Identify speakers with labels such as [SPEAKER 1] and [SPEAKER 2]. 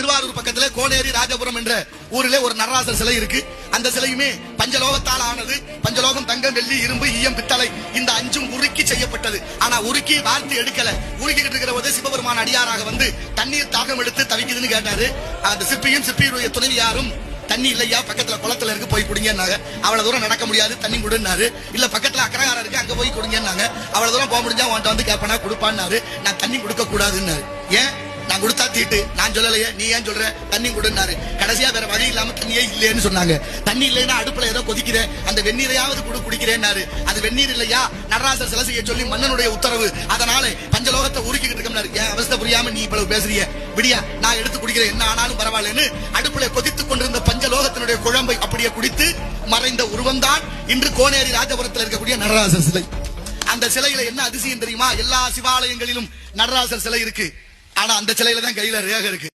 [SPEAKER 1] திருவாரூர் பக்கத்துல கோனேரி ராஜபுரம் என்ற ஊரிலே ஒரு நடராசர் சிலை இருக்கு. அந்த சிலையுமே பஞ்சலோகத்தால் ஆனது. பஞ்சலோகம் தங்கம் வெள்ளி இரும்பு ஈயம் பித்தளை இந்த அஞ்சும் உருக்கி செய்யப்பட்டது. ஆனா உருக்கி வார்த்தை எடுக்கல. உருக்கிட்டு இருக்கிற போது சிவபெருமான் அடியாராக வந்து தண்ணீர் தாகம் எடுத்து தவிக்குதுன்னு கேட்டாரு. அந்த சிற்பியும் சிற்பியுடைய துணைவியாரும் தண்ணி இல்லையா? பக்கத்துல குளத்துல இருக்கு போய் குடிங்கன்னாங்க. அவ்வளவு தூரம் நடக்க முடியாது தண்ணி கொடுன்னாரு. இல்ல பக்கத்துல அக்கரகாரம் இருக்கு அங்க போய் குடிங்கன்னாங்க. அவ்வளவு தூரம் போக முடிஞ்சா உன்ட்ட வந்து கேப்பனா கொடுப்பான்னாரு. நான் தண்ணி கொடுக்க கூடாதுன்னாரு. ஏன்? நான் கொடுத்தா தீட்டு. நான் சொல்லலையே நீ ஏன் சொல்ற? தண்ணி கொடுன்னாரு. கடைசியா வேற வழி இல்லாம தண்ணியே இல்லையேன்னு சொன்னாங்க. தண்ணி இல்லைன்னா அடுப்புல ஏதோ கொதிக்கிற அந்த வெந்நீரையாவது குடு குடிக்கிறேன்னாரு. அது வெந்நீர் இல்லையா? நடராசர் சிலை செய்ய சொல்லி மன்னனுடைய உத்தரவு. அதனால பஞ்சலோகத்தை உருக்கிட்டு இருக்கோம்னாரு. ஏன் அவஸ்தை புரியாம நீ இவ்வளவு பேசுறிய? விடியா நான் எடுத்து குடிக்கிறேன். என்ன ஆனாலும் பரவாயில்லன்னு அடுப்புல கொதித்துக் கொண்டிருந்த பஞ்சலோகத்தினுடைய குழம்பை அப்படியே குடித்து மறைந்த உருவம்தான் இன்று கோனேரி ராஜபுரத்தில் இருக்கக்கூடிய நடராசர் சிலை. அந்த சிலையில என்ன அதிசயம் தெரியுமா? எல்லா சிவாலயங்களிலும் நடராசர் சிலை இருக்கு. ஆனா அந்த சிலையில தான் கையில ரேக இருக்கு.